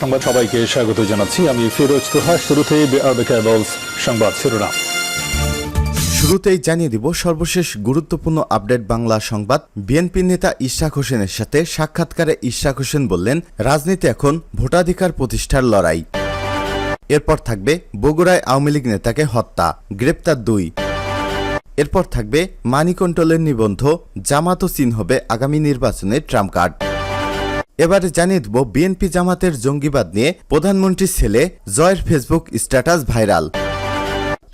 সংবাদ সবাইকে স্বাগত জানাচ্ছি। আমি ফিরোজ তোহা। কেবলস সংবাদ শিরোনাম। শুরুতেই জানিয়ে দিব সর্বশেষ গুরুত্বপূর্ণ আপডেট বাংলা সংবাদ। বিএনপি নেতা ইশাক হোসেনের সাথে সাক্ষাৎকারে ইশাক হোসেন বললেন, রাজনীতি এখন ভোটাধিকার প্রতিষ্ঠার লড়াই। এরপর থাকবে বগুড়ায় আওয়ামী লীগ নেতাকে হত্যা, গ্রেপ্তার দুই। এরপর থাকবে মানি কন্ট্রোলের নিবন্ধ, জামাত চীন হবে আগামী নির্বাচনে ট্রাম্প কার্ড। এবারে জানিয়ে দেব বিএনপি জামাতের জঙ্গিবাদ নিয়ে প্রধানমন্ত্রীর ছেলে জয়ের ফেসবুক স্ট্যাটাস ভাইরাল।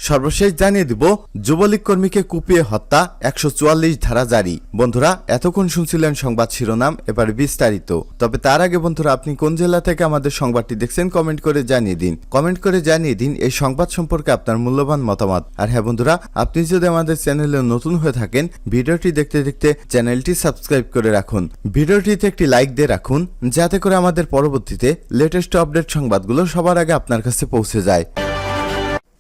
সর্বশেষ জানিয়ে দিব, যুবলীগ কর্মীকে কুপিয়ে হত্যা, একশো চুয়াল্লিশ ধারা জারি। বন্ধুরা, এতক্ষণ শুনছিলেন সংবাদ শিরোনাম, এবার বিস্তারিত। তবে তার আগে বন্ধুরা, আপনি কোন জেলা থেকে আমাদের সংবাদটি দেখছেন কমেন্ট করে জানিয়ে দিন। কমেন্ট করে জানিয়ে দিন এই সংবাদ সম্পর্কে আপনার মূল্যবান মতামত। আর হ্যাঁ বন্ধুরা, আপনি যদি আমাদের চ্যানেলে নতুন হয়ে থাকেন, ভিডিওটি দেখতে দেখতে চ্যানেলটি সাবস্ক্রাইব করে রাখুন। ভিডিওটিতে একটি লাইক দিয়ে রাখুন, যাতে করে আমাদের পরবর্তীতে লেটেস্ট আপডেট সংবাদগুলো সবার আগে আপনার কাছে পৌঁছে যায়।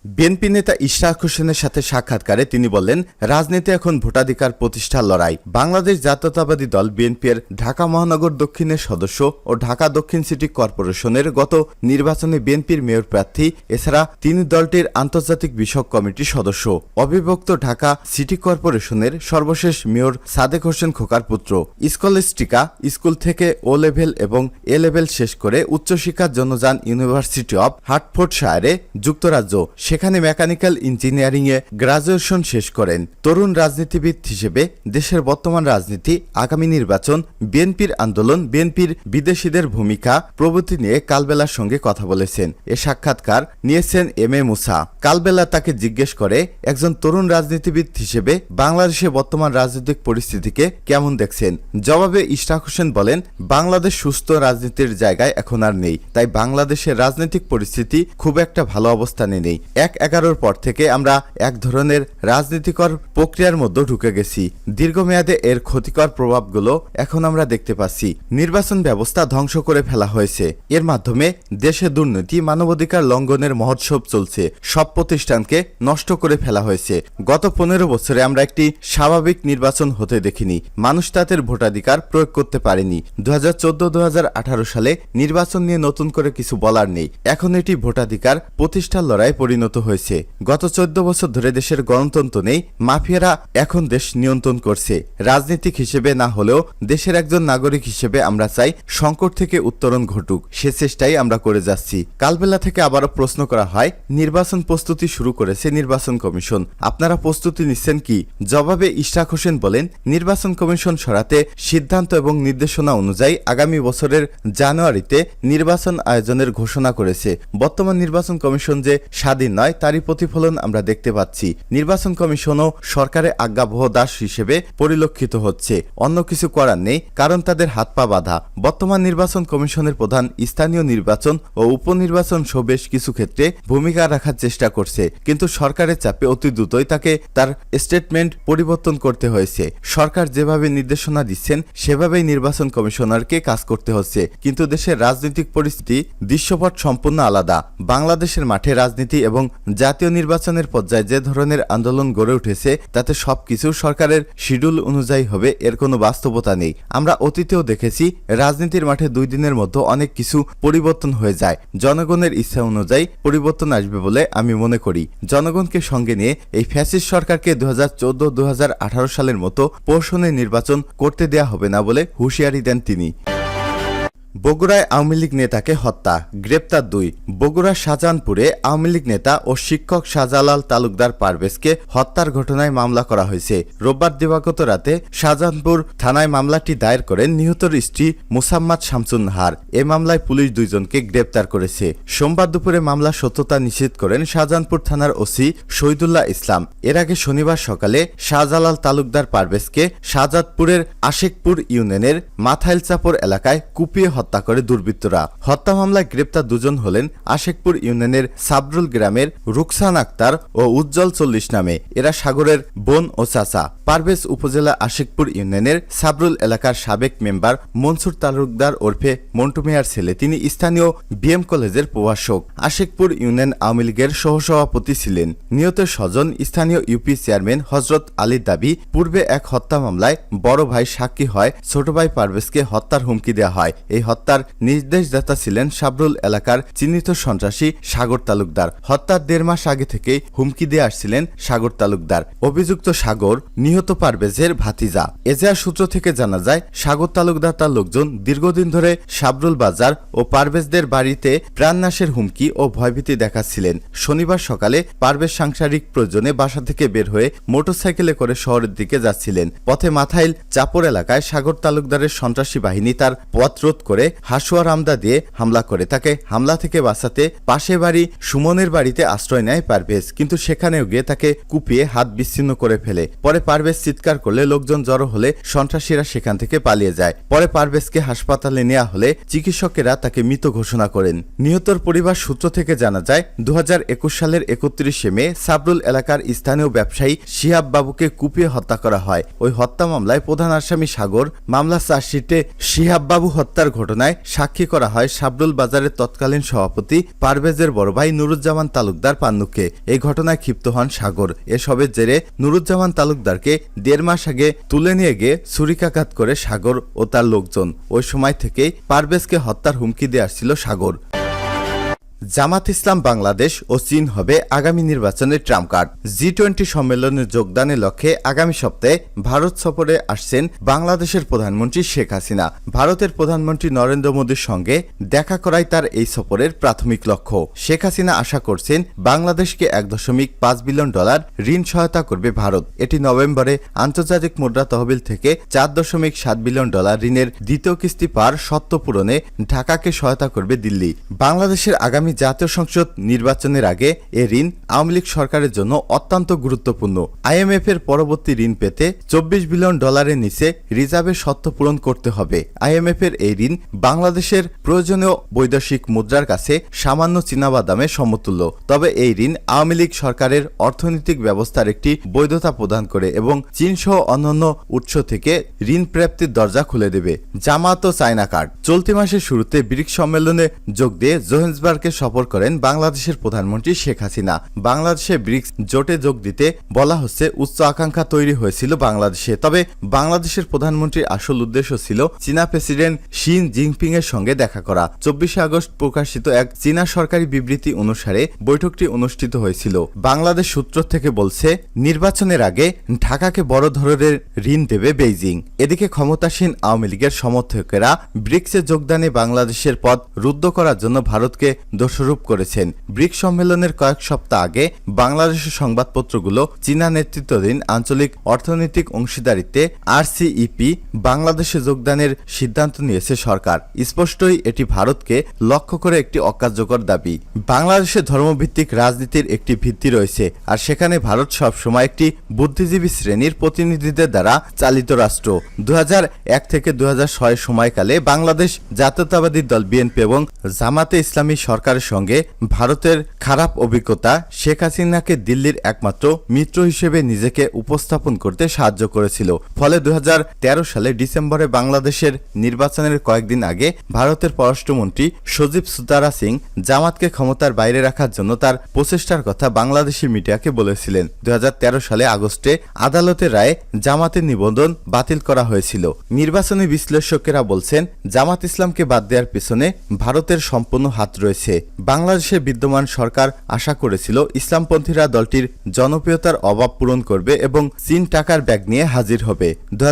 বিএনপি নেতা ইশরাক হোসেনের সাথে সাক্ষাৎকারে তিনি বললেন, রাজনীতি এখন ভোটাধিকার প্রতিষ্ঠার লড়াই। বাংলাদেশ জাতীয়তাবাদী দল বিএনপির ঢাকা মহানগর দক্ষিণের সদস্য ও ঢাকা দক্ষিণ সিটি কর্পোরেশনের গত নির্বাচনে বিএনপির মেয়র প্রার্থী, এছাড়া তিনি দলটির আন্তর্জাতিক বিষয়ক কমিটির সদস্য। অবিভক্ত ঢাকা সিটি কর্পোরেশনের সর্বশেষ মেয়র সাদেক হোসেন খোকার পুত্র। স্কলেস্টিকা স্কুল থেকে ও লেভেল এবং এ লেভেল শেষ করে উচ্চশিক্ষার জন্য যান ইউনিভার্সিটি অব হার্টফোর্ডশায়ারে যুক্তরাজ্য। সেখানে মেকানিক্যাল ইঞ্জিনিয়ারিংয়ে গ্রাজুয়েশন শেষ করেন। তরুণ রাজনীতিবিদ হিসেবে দেশের বর্তমান রাজনীতি, আগামী নির্বাচন, বিএনপির আন্দোলন, বিএনপির বিদেশিদের ভূমিকা, প্রভৃতি নিয়ে কালবেলার সঙ্গে কথা বলেছেন। এ সাক্ষাৎকার নিয়েছেন এম এ মুসা। কালবেলা তাকে জিজ্ঞেস করে, একজন তরুণ রাজনীতিবিদ হিসেবে বাংলাদেশে বর্তমান রাজনৈতিক পরিস্থিতিকে কেমন দেখছেন? জবাবে ইশরাক হোসেন বলেন, বাংলাদেশ সুস্থ রাজনীতির জায়গায় এখন আর নেই। তাই বাংলাদেশের রাজনৈতিক পরিস্থিতি খুব একটা ভালো অবস্থানে নেই। এক এগারোর পর থেকে আমরা এক ধরনের রাজনীতিকর প্রক্রিয়ার মধ্যে ঢুকে গেছি। দীর্ঘমেয়াদে এর ক্ষতিকর প্রভাবগুলো এখন আমরা দেখতে পাচ্ছি। নির্বাচন ব্যবস্থা ধ্বংস করে ফেলা হয়েছে। এর মাধ্যমে দেশে দুর্নীতি, মানবাধিকার লঙ্ঘনের মহোৎসব চলছে। সব প্রতিষ্ঠানকে নষ্ট করে ফেলা হয়েছে। গত পনেরো বছরে আমরা একটি স্বাভাবিক নির্বাচন হতে দেখিনি। মানুষ তাদের ভোটাধিকার প্রয়োগ করতে পারেনি। দু হাজার চোদ্দ দু হাজার আঠারো সালে নির্বাচন নিয়ে নতুন করে কিছু বলার নেই। এখন এটি ভোটাধিকার প্রতিষ্ঠার লড়াই পরিণত হয়েছে। গত চোদ্দ বছর ধরে দেশের গণতন্ত্র নেই, মাফিয়ারা এখন দেশ নিয়ন্ত্রণ করছে। রাজনীতিক হিসেবে না হলেও দেশের একজন নাগরিক হিসেবে আমরা চাই সংকট থেকে উত্তরণ ঘটুক। সে চেষ্টাই আমরা করে যাচ্ছি। কালবেলা থেকে আবারও প্রশ্ন করা হয়, নির্বাচন প্রস্তুতি শুরু করেছে নির্বাচন কমিশন। আপনারা প্রস্তুতি নিচ্ছেন কি? জবাবে ইশরাক হোসেন বলেন, নির্বাচন কমিশন সরাতে সিদ্ধান্ত এবং নির্দেশনা অনুযায়ী আগামী বছরের জানুয়ারিতে নির্বাচন আয়োজনের ঘোষণা করেছে। বর্তমান নির্বাচন কমিশন যে স্বাধীন নয় তারই প্রতিফলন আমরা দেখতে পাচ্ছি। নির্বাচন কমিশনও সরকারের আজ্ঞাবহ দাস হিসেবে পরিলক্ষিত হচ্ছে। অন্য কিছু করার নেই, কারণ তাদের হাত পা বাঁধা। বর্তমান নির্বাচন কমিশনের প্রধান স্থানীয় নির্বাচন ও উপনির্বাচন সহ বেশ কিছু ক্ষেত্রে ভূমিকা রাখার চেষ্টা করছে। কিন্তু সরকারের চাপে অতি দ্রুতই তাকে তার স্টেটমেন্ট পরিবর্তন করতে হয়েছে। সরকার যেভাবে নির্দেশনা দিচ্ছেন, সেভাবেই নির্বাচন কমিশনারকে কাজ করতে হচ্ছে। কিন্তু দেশের রাজনৈতিক পরিস্থিতি দৃশ্যপট সম্পূর্ণ আলাদা। বাংলাদেশের মাঠে রাজনীতি এবং জাতীয় নির্বাচনের পর্যায়ে যে ধরনের আন্দোলন গড়ে উঠেছে, তাতে সবকিছু সরকারের শিডিউল অনুযায়ী হবে, এর কোনো বাস্তবতা নেই। আমরা অতীতেও দেখেছি, রাজনীতির মাঠে দুই দিনের মধ্যে অনেক কিছু পরিবর্তন হয়ে যায়। জনগণের ইচ্ছা অনুযায়ী পরিবর্তন আসবে বলে আমি মনে করি। জনগণকে সঙ্গে নিয়ে এই ফ্যাসিস্ট সরকারকে দু হাজার চোদ্দ দু সালের মতো পোষণে নির্বাচন করতে দেয়া হবে না বলে হুঁশিয়ারি দেন তিনি। বগুড়ায় আওয়ামী লীগ নেতাকে হত্যা, গ্রেপ্তার দুই। বগুড়া শাহজাহানপুরে আওয়ামী লীগ নেতা ও শিক্ষক শাহজালাল তালুকদার পারভেজকে হত্যার ঘটনায় মামলা করা হয়েছে। রোববার দিবাগত রাতে শাহজাহানপুর থানায় মামলাটি দায়ের করেন নিহতর স্ত্রী মুসাম্মাদ শামসুন্নাহার। এ মামলায় পুলিশ দুইজনকে গ্রেপ্তার করেছে। সোমবার দুপুরে মামলা সত্যতা নিশ্চিত করেন শাহজাহানপুর থানার ওসি শহীদুল্লাহ ইসলাম। এর আগে শনিবার সকালে শাহজালাল তালুকদার পারভেজকে শাহজাদপুরের আশেকপুর ইউনিয়নের মাথাইল চাপর এলাকায় কুপিয়ে হত্যা করে দুর্বৃত্তরা। হত্যা মামলায় গ্রেপ্তার দুজন হলেন আশেকপুর ইউনিয়নের সাবরুল গ্রামের রুকসান আক্তার ও উজ্জ্বল চল্লিশ নামে। এরা সাগরের বোন ও চাচা। পারভেজ উপজেলা আশিকপুর ইউনিয়নের সাবরুল এলাকার সাবেক মেম্বার মনসুর তালুকদার ওরফে মন্টু মেয়ার ছেলে। তিনি স্থানীয় বিএম কলেজের প্রভাষক। আশিকপুর ইউনিয়ন আওয়ামী লীগের সহসভাপতি ছিলেন। নিহত স্বজন স্থানীয় ইউপি চেয়ারম্যান হজরত আলীর দাবি, পূর্বে এক হত্যা মামলায় বড় ভাই সাক্ষী হয়, ছোট ভাই পারভেজকে হত্যার হুমকি দেওয়া হয়। এই হত্যার নির্দেশদাতা ছিলেন সাবরুল এলাকার চিহ্নিত সন্ত্রাসী সাগর তালুকদার। হত্যার দেড় মাস আগে থেকেই হুমকি দিয়ে আসছিলেন সাগর তালুকদার। অভিযুক্ত সাগর নিহত পারভেজের ভাতিজা। এজার সূত্র থেকে জানা যায়, সাগর তালুকদার তার লোকজন দীর্ঘদিন ধরে সাবরুল বাজার ও পারভেজদের বাড়িতে প্রাণনাশের হুমকি ও ভয়ভীতি দেখাচ্ছিলেন। শনিবার সকালে পারভেজ সাংসারিক প্রয়োজনে বাসা থেকে বের হয়ে মোটরসাইকেলে করে শহরের দিকে যাচ্ছিলেন। পথে মাথাইল চাপর এলাকায় সাগর তালুকদারের সন্ত্রাসী বাহিনী তার পথ রোধ করে হাসুয়া রামদা দিয়ে হামলা করে। তাকে হামলা থেকে বাঁচাতে পাশে বাড়ি সুমনের বাড়িতে আশ্রয় নেয় পারভেজ, কিন্তু সেখানেও গিয়ে তাকে কুপিয়ে হাত বিচ্ছিন্ন করে ফেলে। পরে পারভেজ চিৎকার করলে লোকজন জড়ো হলে সন্ত্রাসীরা সেখান থেকে পালিয়ে যায়। পরে পারভেজকে হাসপাতালে নেওয়া হলে চিকিৎসকেরা তাকে মৃত ঘোষণা করেন। নিহতর পরিবার সূত্র থেকে জানা যায় দু একুশ সালের একত্রিশে মে সাবরুল এলাকার স্থানীয় ব্যবসায়ী শিহাব বাবুকে কুপিয়ে হত্যা করা হয়। ওই হত্যা মামলায় প্রধান আসামি সাগর, মামলা চার্জশিটে শিহাব বাবু হত্যার ঘটনায় সাক্ষী করা হয় সাবরুল বাজারের তৎকালীন সভাপতি পারভেজের বড় ভাই নুরুজ্জামান তালুকদার পান্নুকে। এই ঘটনায় ক্ষিপ্ত হন সাগর। এসবের জেরে নুরুজ্জামান তালুকদারকে দেড় মাস আগে তুলে নিয়ে গিয়ে ছুরিকাঘাত করে সাগর ও তার লোকজন। ওই সময় থেকেই পারভেজকে হত্যার হুমকি দিয়ে আসছিল সাগর। জামাত ইসলাম বাংলাদেশ ও চীন হবে আগামী নির্বাচনের ট্রাম্প কার্ড। জি টোয়েন্টি সম্মেলনে যোগদানের লক্ষ্যে আগামী সপ্তাহে ভারত সফরে আসছেন বাংলাদেশের প্রধানমন্ত্রী শেখ হাসিনা। ভারতের প্রধানমন্ত্রী নরেন্দ্র মোদীর সঙ্গে দেখা করাই তার এই সফরের প্রাথমিক লক্ষ্য। শেখ হাসিনা আশা করছেন বাংলাদেশকে এক দশমিক পাঁচ বিলিয়ন ডলার ঋণ সহায়তা করবে ভারত। এটি নভেম্বরে আন্তর্জাতিক মুদ্রা তহবিল থেকে চার দশমিক সাত বিলিয়ন ডলার ঋণের দ্বিতীয় কিস্তি পার সত্য পূরণে ঢাকাকে সহায়তা করবে দিল্লি। বাংলাদেশের আগামী জাতীয় সংসদ নির্বাচনের আগে এ ঋণ আওয়ামী লীগ সরকারের জন্য অত্যন্ত গুরুত্বপূর্ণ। আইএমএফ এর পরবর্তী ঋণ পেতে চব্বিশ বিলিয়ন ডলারের নিচে রিজার্ভের সত্য পূরণ করতে হবে। আইএমএফ এর এই ঋণ বাংলাদেশের প্রয়োজনীয় বৈদেশিক মুদ্রার কাছে সামান্য চীনাবাদামের সমতুল্য। তবে এই ঋণ আওয়ামী লীগ সরকারের অর্থনৈতিক ব্যবস্থার একটি বৈধতা প্রদান করে এবং চীন সহ অন্যান্য উৎস থেকে ঋণ প্রাপ্তির দরজা খুলে দেবে। জামাত ও চায়না কার্ড। চলতি মাসের শুরুতে ব্রিক্স সম্মেলনে যোগ দিয়ে জোহেন্সবার্গে সফর করেন বাংলাদেশের প্রধানমন্ত্রী শেখ হাসিনা। বাংলাদেশে ব্রিক্স জোটে যোগ দিতে বলা হচ্ছে, উচ্চ আকাঙ্ক্ষা তৈরি হয়েছিল বাংলাদেশে। তবে বাংলাদেশের প্রধানমন্ত্রীর আসল উদ্দেশ্য ছিল চীনা প্রেসিডেন্ট শিন জিনপিং এর সঙ্গে দেখা করা। চব্বিশে আগস্ট প্রকাশিত এক চীনা সরকারি বিবৃতি অনুসারে বৈঠকটি অনুষ্ঠিত হয়েছিল। বাংলাদেশ সূত্র থেকে বলছে, নির্বাচনের আগে ঢাকাকে বড় ধরনের ঋণ দেবে বেইজিং। এদিকে ক্ষমতাসীন আওয়ামী লীগের সমর্থকেরা ব্রিক্সে যোগদানে বাংলাদেশের পথ রুদ্ধ করার জন্য ভারতকে দোষারোপ করেছেন। ব্রিক্স সম্মেলনের কয়েক সপ্তাহ আগে বাংলাদেশের সংবাদপত্রগুলো চীনা নেতৃত্বাধীন আঞ্চলিক অর্থনৈতিক অংশীদারিত্বে আরসিইপি বাংলাদেশে যোগদানের সিদ্ধান্ত নিয়েছে সরকার। স্পষ্টই এটি ভারতকে লক্ষ্য করে একটি অকার্যকর দাবি। বাংলাদেশে ধর্মভিত্তিক রাজনীতির একটি ভিত্তি রয়েছে আর সেখানে ভারত সবসময় একটি বুদ্ধিজীবী শ্রেণির প্রতিনিধিদের দ্বারা চালিত রাষ্ট্র। দু থেকে দু হাজার ছয় সময়কালে বাংলাদেশ জাতীয়তাবাদী দল বিএনপি এবং জামাতে ইসলামী সরকারের সঙ্গে ভারতের খারাপ অভিজ্ঞতা শেখ হাসিনাকে দিল্লির একমাত্র মিত্র হিসেবে নিজেকে উপস্থাপন করতে সাহায্য করেছিল। ফলে দুই হাজার তেরো সালে ডিসেম্বরে বাংলাদেশের নির্বাচনের কয়েকদিন আগে ভারতের পররাষ্ট্রমন্ত্রী সজীব সুতারা সিং জামাতকে ক্ষমতার বাইরে রাখার জন্য তার প্রচেষ্টার কথা বাংলাদেশি মিডিয়াকে বলেছিলেন। দু হাজার তেরো সালে আগস্টে আদালতের রায়ে জামাতের নিবন্ধন বাতিল করা হয়েছিল। নির্বাচনী বিশ্লেষকেরা বলছেন, জামাত ইসলামকে বাদ দেওয়ার পেছনে ভারতের সম্পূর্ণ হাত রয়েছে। বাংলাদেশে বিদ্যমান সরকার আশা করেছিল ইসলামপন্থীরা দলটির জনপ্রিয়তার অভাব পূরণ করবে এবং চীন টাকার ব্যাগ নিয়ে হাজির হবে। দু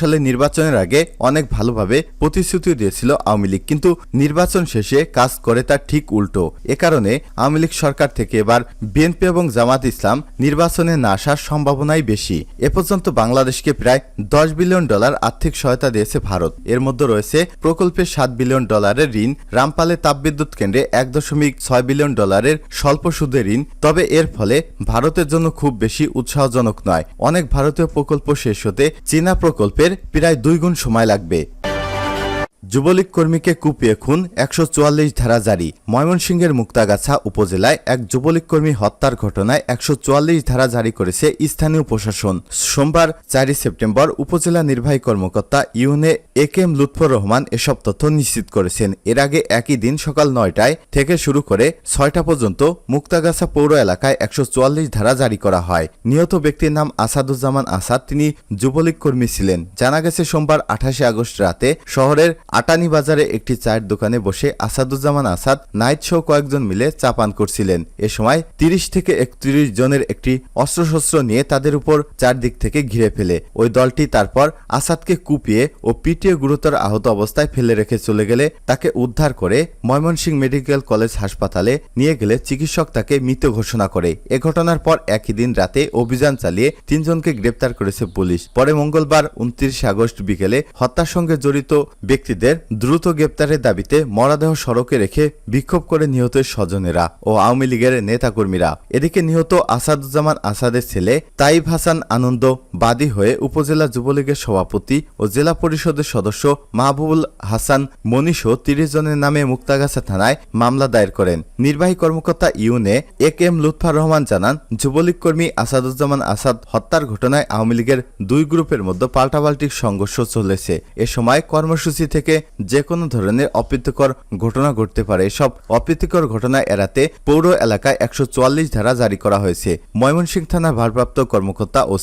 সালে নির্বাচনের আগে অনেক ভালোভাবে প্রতিশ্রুতি দিয়েছিল আওয়ামী লীগ, কিন্তু নির্বাচন শেষে কাজ করে তার ঠিক উল্টো। এ কারণে আওয়ামী লীগ সরকার থেকে এবার বিএনপি এবং জামাত ইসলাম নির্বাচনে না আসার সম্ভাবনাই বেশি। এ পর্যন্ত বাংলাদেশকে প্রায় দশ বিলিয়ন ডলার আর্থিক সহায়তা দিয়েছে ভারত। এর মধ্যে রয়েছে প্রকল্পে সাত বিলিয়ন ডলারের ঋণ, রামপালে তাপবিদ্যুৎ কেন্দ্রে এক দশমিক ছয় বিলিয়ন ডলারের স্বল্প সুদে ঋণ, তবে এর ফলে ভারতের জন্য খুব বেশি উৎসাহজনক নয়। অনেক ভারতীয় প্রকল্প শেষ হতে চীনা প্রকল্পের প্রায় দুই গুণ সময় লাগবে। যুবলীগ কর্মীকে কুপিয়ে খুন একশো চুয়াল্লিশ ধারা জারি। ময়মনসিংহের মুক্তাগাছা উপজেলায় এক যুবলীগ কর্মী হত্যার ঘটনায় একশো চুয়াল্লিশ ধারা জারি করেছে স্থানীয় প্রশাসন। সোমবার চারই সেপ্টেম্বর উপজেলা নির্বাহী কর্মকর্তা ইউনে A K M Lutfar Rahman এসব তথ্য নিশ্চিত করেছেন। এর আগে একই দিন সকাল নয়টায় থেকে শুরু করে ছয়টা পর্যন্ত মুক্তাগাছা পৌর এলাকায় একশো চুয়াল্লিশ ধারা জারি করা হয়। নিহত ব্যক্তির নাম আসাদুজ্জামান আসাদ। তিনি যুবলীগ কর্মী ছিলেন। জানা গেছে, সোমবার আঠাশে আগস্ট রাতে শহরের আটানি বাজারে একটি চায়ের দোকানে বসে আসাদুজ্জামান আসাদ নাইট সহ কয়েকজন মিলে চাপান করছিলেন। এ সময় তিরিশ থেকে একত্রিশ জনের একটি অস্ত্রশস্ত্র নিয়ে তাদের উপর চারদিক থেকে ঘিরে ফেলে। ওই দলটি তারপর আসাদকে কুপিয়ে ও পিটিয়ে গুরুতর আহত অবস্থায় ফেলে রেখে চলে গেলে তাকে উদ্ধার করে ময়মনসিংহ মেডিকেল কলেজ হাসপাতালে নিয়ে গেলে চিকিৎসক তাকে মৃত ঘোষণা করে। এ ঘটনার পর একই দিন রাতে অভিযান চালিয়ে তিনজনকে গ্রেপ্তার করেছে পুলিশ। পরে মঙ্গলবার উনত্রিশে আগস্ট বিকেলে হত্যার সঙ্গে জড়িত ব্যক্তিদের দ্রুত গ্রেপ্তারের দাবিতে মরাদেহ সড়কে রেখে বিক্ষোভ করে নিহতের স্বজনেরা ও আওয়ামী লীগের নেতাকর্মীরা। এদিকে নিহত আসাদুজ্জামান আসাদের ছেলে তাইব হাসান আনন্দ বাদী হয়ে উপজেলা যুবলীগের সভাপতি ও জেলা পরিষদের সদস্য মাহবুবুল হাসান মনীষও তিরিশ জনের নামে মুক্তাগাছা থানায় মামলা দায়ের করেন। নির্বাহী কর্মকর্তা ইউনে A K M Lutfar Rahman জানান, যুবলীগ কর্মী আসাদুজ্জামান আসাদ হত্যার ঘটনায় আওয়ামী লীগের দুই গ্রুপের মধ্যে পাল্টাপাল্টি সংঘর্ষ চলেছে। এ সময় কর্মসূচি থেকে যে কোনো ধরনের অপ্রীতিকর ঘটনা ঘটতে পারে। সব অপ্রীতিকর ঘটনা এড়াতে পৌর এলাকায় একশো চুয়াল্লিশ ধারা জারি করা হয়েছে। ময়মনসিংহ থানার ভারপ্রাপ্ত কর্মকর্তা ও